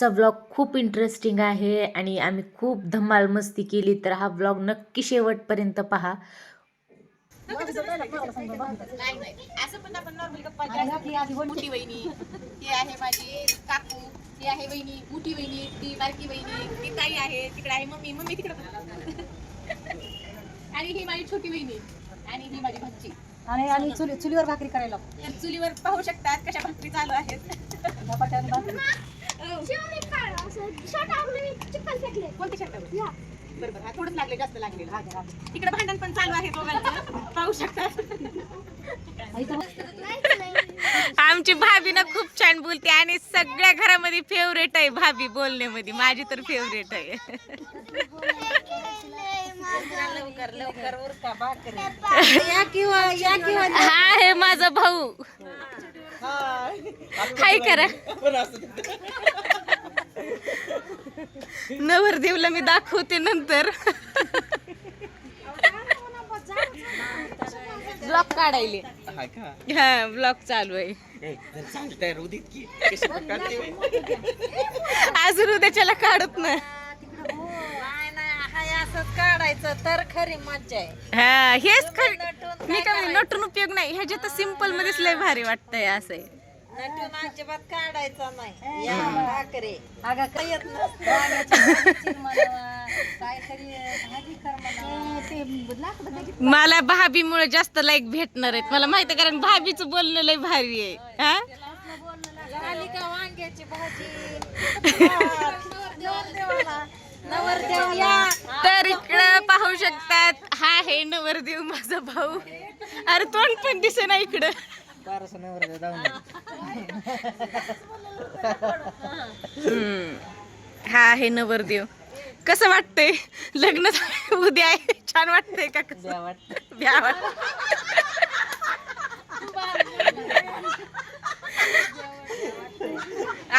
आजचा ब्लॉग खूप इंटरेस्टिंग आहे आणि आम्ही खूप धमाल मस्ती केली तर हा ब्लॉग नक्की शेवटपर्यंत पहा. नाही नाही असं पण आपण नॉर्मल गप्पा करायचं. मोठी वहिनी ही आहे माझी काकू ही आहे वहिनी मोठी वहिनी ती बारकी वहिनी ती ताई आहे तिकडे आहे मम्मी मम्मी तिकडे आणि ही माझी छोटी वहिनी आणि ही माझी आणि आणि चुली चुलीवर भाकरी करायला तर चुलीवर पाहू शकतात कशा भाकरी चालू आहेत. कोणते शर्ट बरोबर हा थोडंच लागले जास्त लागलेलं हा, हा. तिकडे भांडण पण चालू आहे दोघांचं पाहू शकता आमची भाभी ना खूप छान बोलते आणि सगळ्या घरामध्ये फेवरेट आहे भाभी बोलण्यामध्ये. माझी तर फेवरेट आहे. हा हे माझा भाऊ. काय करा. नवरदेवला मी दाखवते नंतर. ब्लॉग काढायले. हा का? हा ब्लॉग चालू आहे. ए, जरा चांगली तयार होऊ देत की. कशी पण काढते बाई. अजून उद्याच्याला काढत ना असंच काढायचं तर खरी मज्जा आहे हा हेच खर मी काय म्हणते, नटून उपयोग नाही. ह्याच्यात सिंपल मध्येच लय भारी वाटतंय असं आहे. नटून अजिबात काढायचा नाही. या भाकरी. अगं येत. मला भाभीमुळे जास्त लाईक भेटणार आहेत. मला माहिती आहे कारण भाभीचं बोलणं लय भारी आहे. हा? झाली का वांग्याची भाजी? नवरदेवाला. नवरदेव या तर इकडं पाहू शकतात हा आहे नवरदेव माझा भाऊ. अरे तोंड पण दिसे ना इकडं. हा आहे नवरदेव. कसं वाटतंय? लग्न उद्या आहे. छान वाटतंय का कसं? वाटत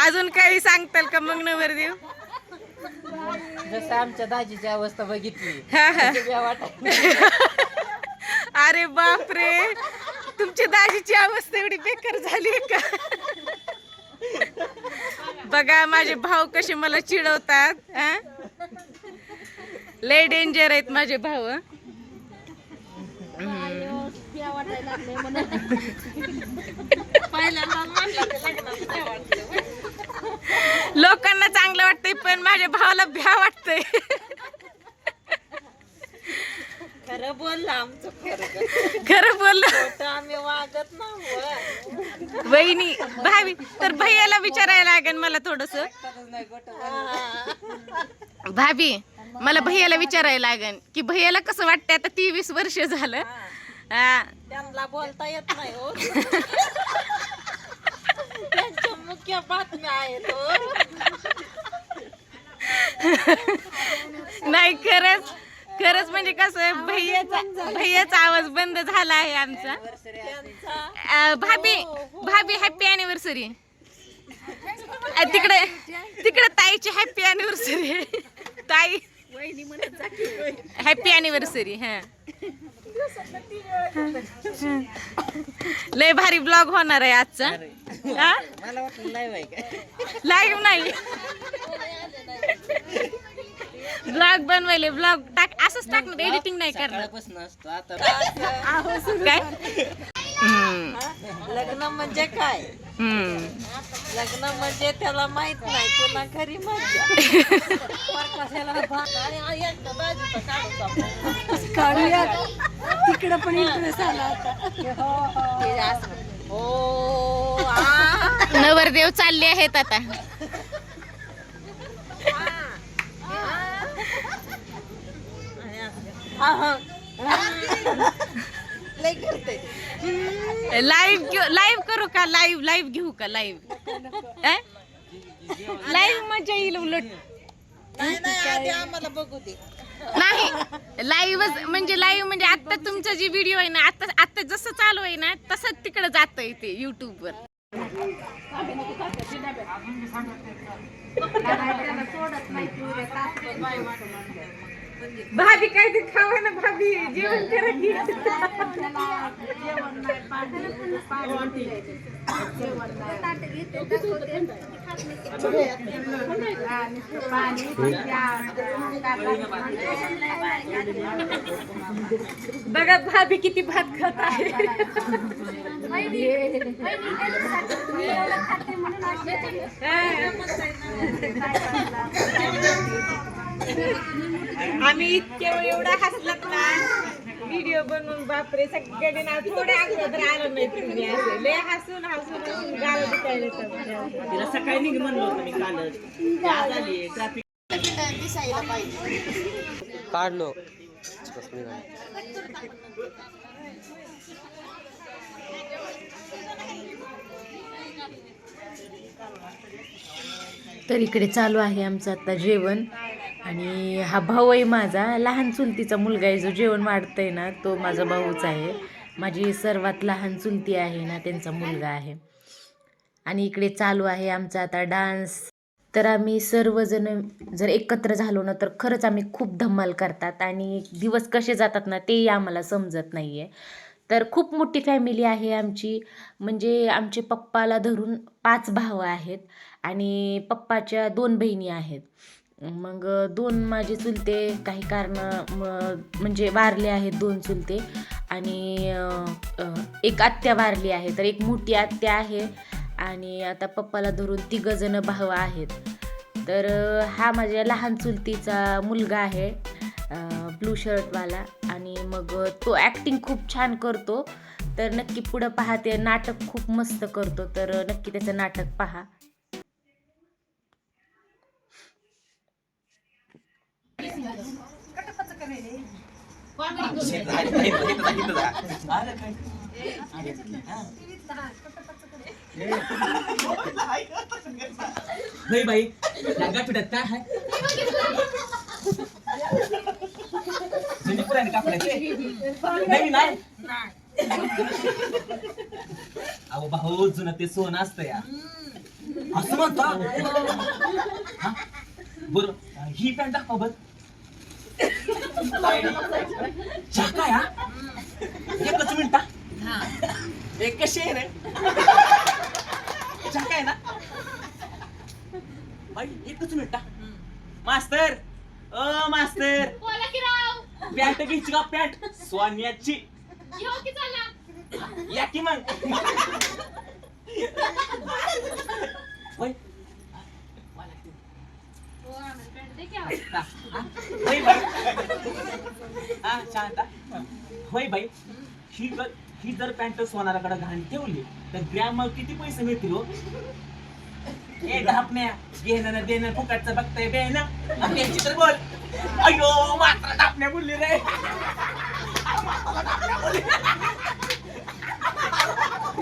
अजून काही सांगताल का मग नवरदेव? जसं आमच्या दाजीची अवस्था बघितली हा हा. अरे बापरे. तुमच्या दाजीची अवस्था एवढी बेकार झाली का? बघा माझे भाऊ कसे मला चिडवतात लय डेंजर आहेत माझे भाऊ लोकांना चांगलं वाटतंय पण माझ्या भावाला भ्या वाटतंय. खरं बोलला खरं खरं बोललं. खोटं आम्ही वागत नाही वहिनी भावी तर भैयाला विचारायला लागेल मला थोडस. भाभी मला भैयाला विचारायला लागेल की भैयाला कसं वाटतंय आता तेवीस वर्ष झालं. त्यांना बोलता येत नाही हो. त्यांच्या मुख्य बातम्या आहेत हो. नाही खरंच. खरंच म्हणजे कसं आहे, भैयाचा भैयाचा आवाज बंद झाला आहे आमचा. अं, भाभी भाभी हॅपी अॅनिव्हर्सरी तिकडे तिकडे ताईची हॅपी अॅनिव्हर्सरी ताई हॅपी अॅनिव्हर्सरी हा. लय भारी ब्लॉग होणार आहे आजचा. हा? मला वाटलं लाईव्ह आहे का? लाईव्ह नाही. ब्लॉग बनवायले ब्लॉग टाक असंच टाकणार एडिटिंग नाही करणार. सकाळपासून असतो आता. काय लग्न म्हणजे काय. लग्न म्हणजे त्याला माहीत नाही तुला खरी काढूया तिकडं पण इंटरेस्ट आला आता. हो आ. नवरदेव चालले आहेत आता आहा. लय करते लाईव्ह लाईव्ह करू का? लाईव्ह लाईव्ह घेऊ का? लाईव्ह लाईव्ह मजा येईल उलट. नाही नाही आधी आम्हाला बघू दे. नाही लाईव्हच म्हणजे लाईव्ह म्हणजे आता तुमचा जी व्हिडिओ आहे ना आता आता जसं चालू आहे ना तसंच तिकडे जात ते युट्यूब वर. भाभी काय ते खावा ना भाभी? जेवण करा की. बघा भाभी किती भात खात आहे. आम्ही इतके वेळ एवढा हसलात ना. व्हिडिओ बनवून बापरे सगळे ना थोडे अगोदर आलं नाही तुम्ही असे. लय हसून हसून हसून दुखायला येतं. तिला सकाळी निघ म्हणलं होतं मी कालच. आली ट्रॅफिक दिसायला पाहिजे काढलो. तर इकडे चालू आहे आमचं आता जेवण. आणि हा भाऊ आहे माझा लहान चुलतीचा मुलगा आहे जो जेवण वाढतंय ना तो माझा भाऊच आहे. माझी सर्वात लहान चुलती आहे ना त्यांचा मुलगा आहे. आणि इकडे चालू आहे आमचा आता डान्स. तर आम्ही सर्वजण जर एकत्र झालो ना तर खरंच आम्ही खूप धम्माल करतात आणि दिवस कसे जातात ना तेही आम्हाला समजत नाही आहे तर खूप मोठी फॅमिली आहे आमची. म्हणजे आमचे पप्पाला धरून पाच भाव आहेत आणि पप्पाच्या दोन बहिणी आहेत. मग दोन माझे चुलते काही कारण म्हणजे वारले आहेत दोन चुलते. आणि एक आत्या वारली आहे तर एक मोठी आत्या आहे. आणि आता पप्पाला धरून तिघं जण भाव आहेत. तर हा माझ्या लहान चुलतीचा मुलगा आहे ब्लू शर्टवाला. आणि मग तो ॲक्टिंग खूप छान करतो. तर नक्की पुढं पाहा ते नाटक खूप मस्त करतो. तर नक्की त्याचं नाटक पहा. नाही बाई लागा पिठात काय आहे जुनी पुराणी कापडाचे नवीन आहे अहो भाऊ जुनं ते सोनं असतं या. असं म्हणता? हा? बरं ही पॅन्ट दाखवा बर. झाका या एकच मिनिटा एक कशी आहे रे? झाका आहे ना? बाई एकच मिनिट. मास्तर अ मास्तर. पॅन्ट घ्यायची का पॅन्ट? सोन्याची. या की मग? होय. हा. होय बाई. हा शांता होय बाई ही जर ही जर पॅन्ट सोनाराकडे घाण ठेवली तर ग्रॅमर किती पैसे मिळतील हो? ए धापण्या घेणं ना देणं फुकटचं बघताय बे ना आणि तर बोल. अयो मात्र धापण्या बोलली रे. धापण्या बोलली टाकून टाक करले बारीक करतो ते करतो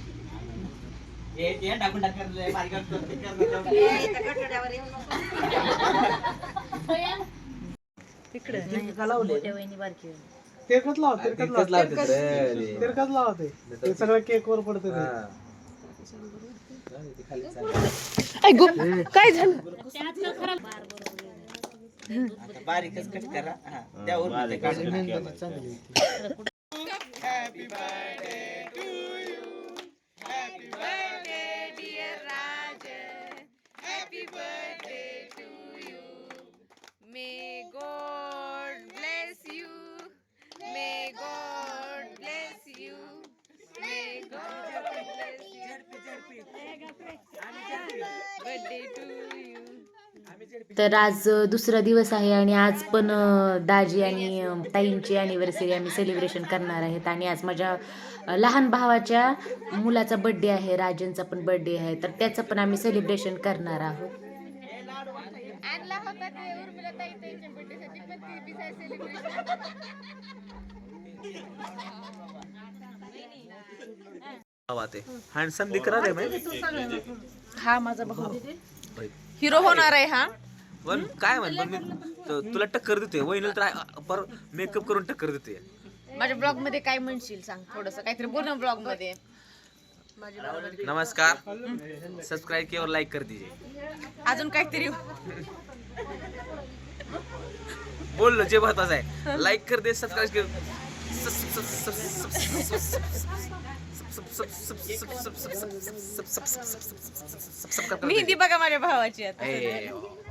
कठड्यावर येऊ ते सगळं केक वर पडते ते. काय झालं? आता बारीकच कट करा. हा त्यावर काढून तर आज दुसरा दिवस आहे आणि आज पण दाजी आणि ताईंची अॅनिव्हर्सरी आम्ही सेलिब्रेशन करणार आहेत. आणि आज माझ्या लहान भावाच्या मुलाचा बड्डे आहे राजनचा पण बड्डे आहे. तर त्याचं पण आम्ही सेलिब्रेशन करणार आहोत. हँडसम है हा माझा भाऊ. हिरो होणार आहे हा. पण काय म्हण पण मी त- तुला टक्कर देतोय. वहिनीला तर आ- पर मेकअप करून टक्कर देतोय. माझ्या ब्लॉगमध्ये काय म्हणशील सांग थोडस. काहीतरी बोल ब्लॉगमध्ये. नमस्कार. सब्सक्राइब किया और लाइक कर दीजिए. अजून काहीतरी? बोललो जे महत्वाचं आहे. लाईक कर दे सबस्क्राईब कर. मेहंदी बघा माझ्या भावाची आता.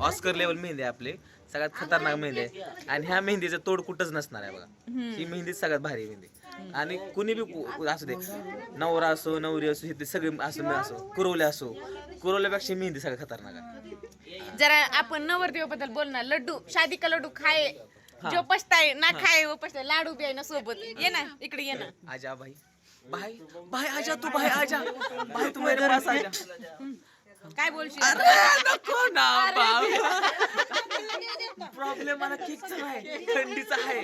ऑस्कर लेवल मेहंदी आपली. सगळ्यात खतरनाक मेहंदी आहे. आणि ह्या मेहंदीचं तोड कुठंच नसणार आहे बघा. ही मेहंदी सगळ्यात भारी मेहंदी. आणि कुणी बी असू दे. नवरा असो नवरी असो हे ते सगळे असो मी असो कुरवले असो. कुरवल्यापेक्षा मेहंदी सगळ्यात खतरनाक आहे. जरा आपण नवरदेवबद्दल बोलणार. लड्डू शादी का लड्डू खाए जो पछताए ना खाए वो पछताए लाडू बी आहे ना सोबत. ये ना इकडे ये ना. आजा भाई भाई भाई आजा तू भाई आजा। भाई तू मेरे पास आजा। काय बोलशील? अरे नको ना प्रॉब्लेम मला केकचा आहे. थंडीचा आहे.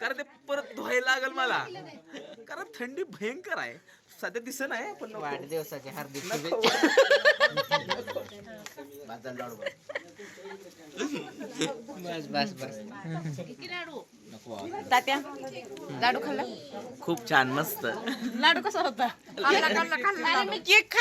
कारण ते परत धुवायला लागल मला. कारण थंडी भयंकर आहे. सध्या दिसत नाही पण नको. वाढदिवसाच्या हार्दिक शुभेच्छा. बस बस बस. तात्या लाडू खाल्ला? खूप छान मस्त. लाडू कसा होता? मी केक खाल्ला.